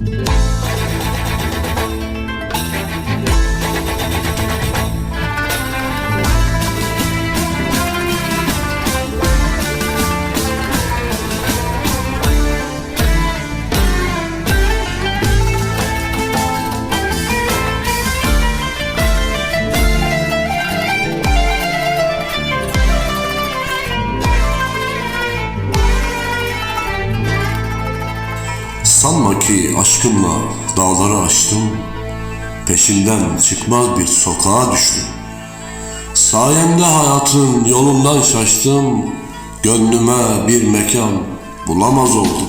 Bye. Sanma ki aşkımla dağları aştım, peşinden çıkmaz bir sokağa düştüm. Sayemde hayatın yolundan şaştım, gönlüme bir mekan bulamaz oldum.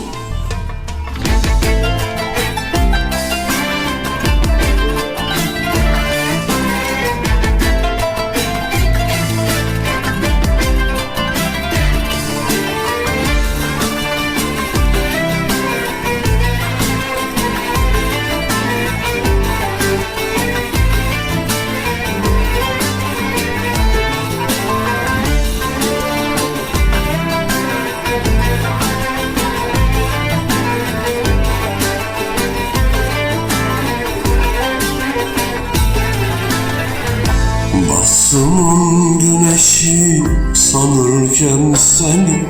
Basımın güneşi sanırken seni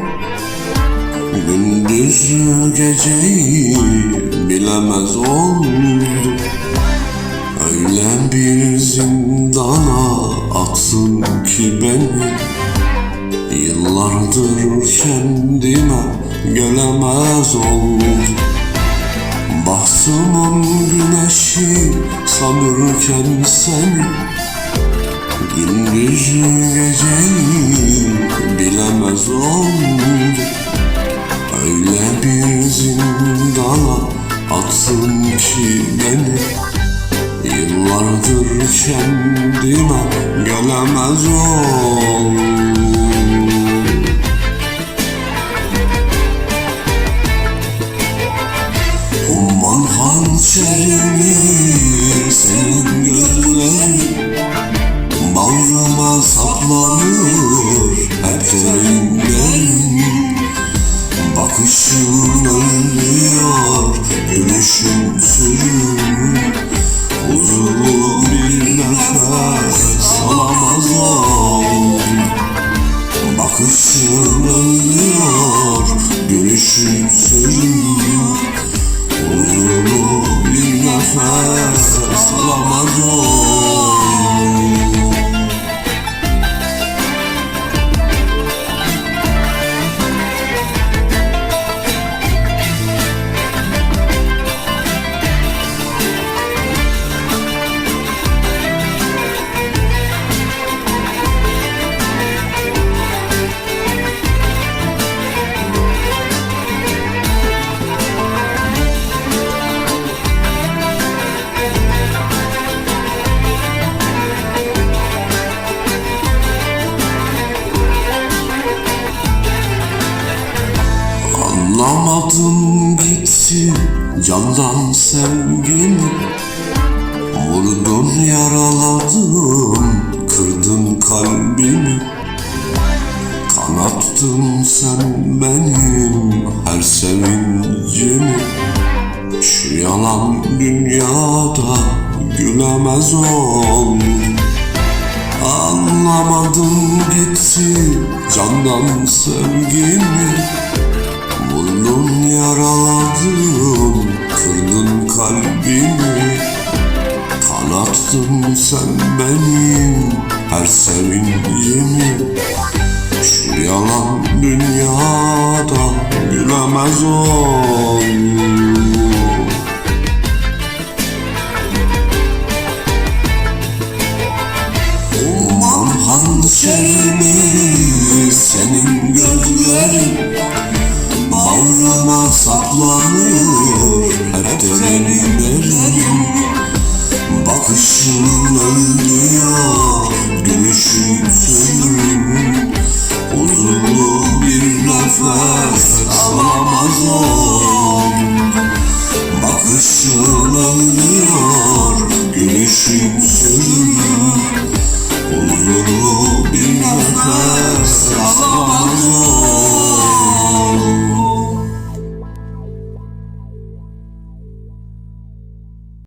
Gündüzü geceyi bilemez oldum Öyle bir zindana atsın ki beni. Yıllardır kendime gelemez oldum. Bahsımın güneşi sanırken seni Gündüzü geceyi bilemez oldum Öyle bir zindana atsın ki beni Yıllardır kendime gelemez oldum. Umman hançerimi Bağrıma saplanır hep derinden Bakışın öldürüyor gülüşün sürür Huzurlu bir nefes alamaz Bakışın öldürüyor gülüşün sürür Anlamadım gitti candan sevgimi. Vurdun yaraladın kırdın kalbimi. Kanattın sen benim her sevincimi. Şu yalan dünyada gülemez oldum. Anlamadım gitti candan sevgimi sen benim her sevincimi Şu yalan dünyada gülemez oldum. Umman hançerimi senin gözlerin Sürür Huzurlu bir nefes alamaz oldum Bakışın öldürüyor gülüşün sürür